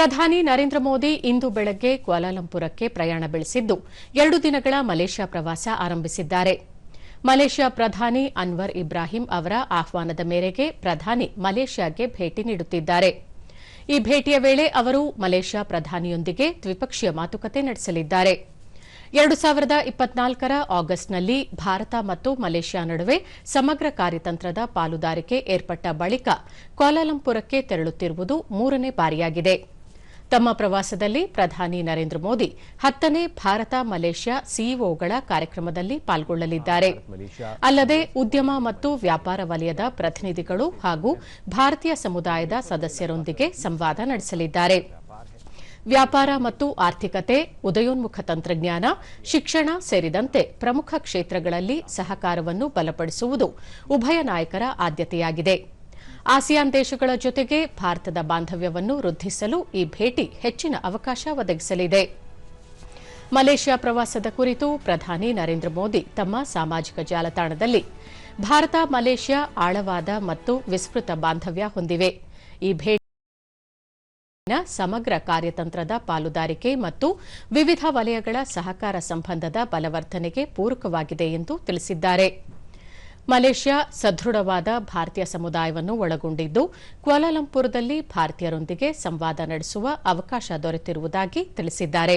ಪ್ರಧಾನಿ ನರೇಂದ್ರ ಮೋದಿ ಇಂದು ಬೆಳಗ್ಗೆ ಕ್ವಾಲಾಲಂಪುರಕ್ಕೆ ಪ್ರಯಾಣ ಬೆಳೆಸಿದ್ದು, ಎರಡು ದಿನಗಳ ಮಲೇಷ್ಯಾ ಪ್ರವಾಸ ಆರಂಭಿಸಿದ್ದಾರೆ. ಮಲೇಷ್ಯಾ ಪ್ರಧಾನಿ ಅನ್ವರ್ ಇಬ್ರಾಹಿಂ ಅವರ ಆಹ್ವಾನದ ಮೇರೆಗೆ ಪ್ರಧಾನಿ ಮಲೇಷ್ಯಾಗೆ ಭೇಟಿ ನೀಡುತ್ತಿದ್ದಾರೆ. ಈ ಭೇಟಿಯ ವೇಳೆ ಅವರು ಮಲೇಷ್ಯಾ ಪ್ರಧಾನಿಯೊಂದಿಗೆ ದ್ವಿಪಕ್ಷೀಯ ಮಾತುಕತೆ ನಡೆಸಲಿದ್ದಾರೆ. ಎರಡು ಸಾವಿರದ ಇಪ್ಪತ್ನಾಲ್ಕರ ಆಗಸ್ಟ್ನಲ್ಲಿ ಭಾರತ ಮತ್ತು ಮಲೇಷ್ಯಾ ನಡುವೆ ಸಮಗ್ರ ಕಾರ್ಯತಂತ್ರದ ಪಾಲುದಾರಿಕೆ ಏರ್ಪಟ್ಟ ಬಳಿಕ ಕ್ವಾಲಾಲಂಪುರಕ್ಕೆ ತೆರಳುತ್ತಿರುವುದು ಮೂರನೇ ಬಾರಿಯಾಗಿದೆ. ತಮ್ಮ ಪ್ರವಾಸದಲ್ಲಿ ಪ್ರಧಾನಿ ನರೇಂದ್ರ ಮೋದಿ ಹತ್ತನೇ ಭಾರತ ಮಲೇಷ್ಯಾ ಸಿಇಒಗಳ ಕಾರ್ಯಕ್ರಮದಲ್ಲಿ ಪಾಲ್ಗೊಳ್ಳಲಿದ್ದಾರೆ. ಅಲ್ಲದೆ ಉದ್ಯಮ ಮತ್ತು ವ್ಯಾಪಾರ ವಲಯದ ಪ್ರತಿನಿಧಿಗಳು ಹಾಗೂ ಭಾರತೀಯ ಸಮುದಾಯದ ಸದಸ್ಯರೊಂದಿಗೆ ಸಂವಾದ ನಡೆಸಲಿದ್ದಾರೆ. ವ್ಯಾಪಾರ ಮತ್ತು ಆರ್ಥಿಕತೆ ಉದಯೋನ್ಮುಖ ತಂತ್ರಜ್ಞಾನ ಶಿಕ್ಷಣ ಸೇರಿದಂತೆ ಪ್ರಮುಖ ಕ್ಷೇತ್ರಗಳಲ್ಲಿ ಸಹಕಾರವನ್ನು ಬಲಪಡಿಸುವುದು ಉಭಯ ನಾಯಕರ ಆದ್ಯತೆಯಾಗಿದೆ. ಆಸಿಯಾನ್ ದೇಶಗಳ ಜೊತೆಗೆ ಭಾರತದ ಬಾಂಧವ್ಯವನ್ನು ವೃದ್ಧಿಸಲು ಈ ಭೇಟಿ ಹೆಚ್ಚಿನ ಅವಕಾಶ ಒದಗಿಸಲಿದೆ. ಮಲೇಷ್ಯಾ ಪ್ರವಾಸದ ಕುರಿತು ಪ್ರಧಾನಿ ನರೇಂದ್ರ ಮೋದಿ ತಮ್ಮ ಸಾಮಾಜಿಕ ಜಾಲತಾಣದಲ್ಲಿ ಭಾರತ, ಮಲೇಷ್ಯಾ ಆಳವಾದ ಮತ್ತು ವಿಸ್ತೃತ ಬಾಂಧವ್ಯ ಹೊಂದಿವೆ. ಈ ಭೇಟಿ ಸಮಗ್ರ ಕಾರ್ಯತಂತ್ರದ ಪಾಲುದಾರಿಕೆ ಮತ್ತು ವಿವಿಧ ವಲಯಗಳ ಸಹಕಾರ ಸಂಬಂಧದ ಬಲವರ್ಧನೆಗೆ ಪೂರಕವಾಗಿದೆ ಎಂದು ತಿಳಿಸಿದ್ದಾರೆ. ಮಲೇಷ್ಯಾ ಸದೃಢವಾದ ಭಾರತೀಯ ಸಮುದಾಯವನ್ನು ಒಳಗೊಂಡಿದ್ದು ಕ್ವಾಲಾಲಂಪುರದಲ್ಲಿ ಭಾರತೀಯರೊಂದಿಗೆ ಸಂವಾದ ನಡೆಸುವ ಅವಕಾಶ ದೊರೆತಿರುವುದಾಗಿ ತಿಳಿಸಿದ್ದಾರೆ.